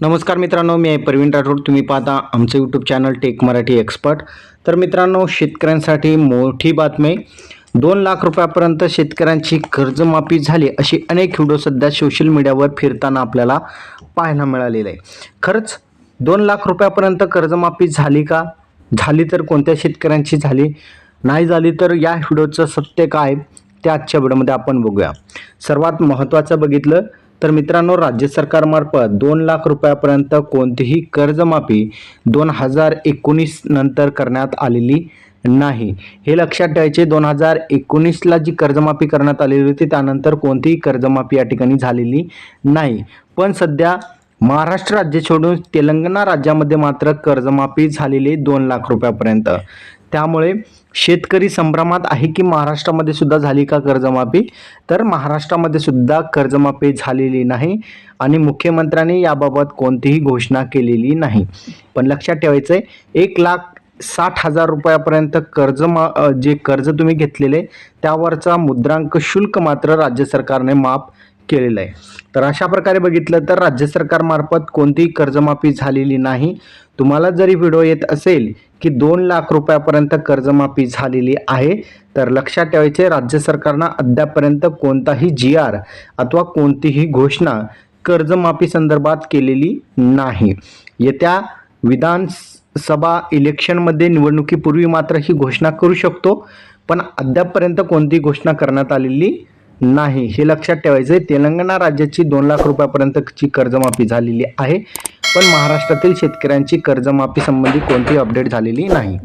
नमस्कार मित्रांनो मी आहे प्रवीण राठोड. तुम्ही पाहता आमचं YouTube channel tech Marathi expert तर मित्रांनो शेतकऱ्यांसाठी मोठी बातमी. दोन लाख रुपयापर्यंत शेतकऱ्यांची कर्जमाफी झाली अशी अनेक व्हिडिओ सध्या सोशल मीडियावर फिरताना आपल्याला पाहायला मिळालेलं आहे. खरंच दोन लाख रुपयापर्यंत कर्जमाफी झाली का? झाली तर कोणत्या शेतकऱ्यांची झाली? नाही झाली तर या व्हिडिओचं सत्य काय? ते आजच्या व्हिडिओमध्ये आपण बघूया. सर्वात महत्त्वाचं बघितलं तर मित्रांनो राज्य सरकारमार्फत दोन लाख रुपयापर्यंत कोणतीही कर्जमाफी दोन हजार एकोणीस नंतर करण्यात आलेली नाही. हे लक्षात ठेवायचे दोन हजार एकोणीसला जी कर्जमाफी करण्यात आलेली होती त्यानंतर कोणतीही कर्जमाफी या ठिकाणी झालेली नाही. पण सध्या महाराष्ट्र राज्य सोडून तेलंगणा राज्यामध्ये मात्र कर्जमाफी झालेली दोन लाख रुपयापर्यंत. त्यामुळे शेतकरी संभ्रमात आहे की महाराष्ट्रामध्ये सुद्धा झाली का कर्जमाफी? तर महाराष्ट्रामध्ये सुद्धा कर्जमाफी झालेली नाही आणि मुख्यमंत्र्यांनी याबाबत कोणतीही घोषणा केलेली नाही. पण लक्षात ठेवायचं आहे एक लाख साठ हजार रुपयापर्यंत कर्ज मा जे कर्ज तुम्ही घेतलेले त्यावरचा मुद्रांक शुल्क मात्र राज्य सरकारने माफ केलेलं आहे. तर अशा प्रकारे बघितलं तर राज्य सरकारमार्फत कोणतीही कर्जमाफी झालेली नाही. तुम्हाला जरी व्हिडिओ येत असेल की दोन लाख रुपयापर्यंत कर्जमाफी झालेली आहे तर लक्षात ठेवायचे राज्य सरकारनं अद्यापर्यंत कोणताही जी आर अथवा कोणतीही घोषणा कर्जमाफी संदर्भात केलेली नाही. येत्या विधानसभा इलेक्शनमध्ये निवडणुकीपूर्वी मात्र ही घोषणा करू शकतो पण अद्यापपर्यंत कोणती घोषणा करण्यात आलेली नाही. हे लक्षात ठेवायचं आहे तेलंगणा राज्याची दोन लाख रुपयापर्यंतची कर्जमाफी झालेली आहे. पण महाराष्ट्रातील शेतकऱ्यांची कर्जमाफी संबंधी कोणतीही अपडेट झालेली नाही.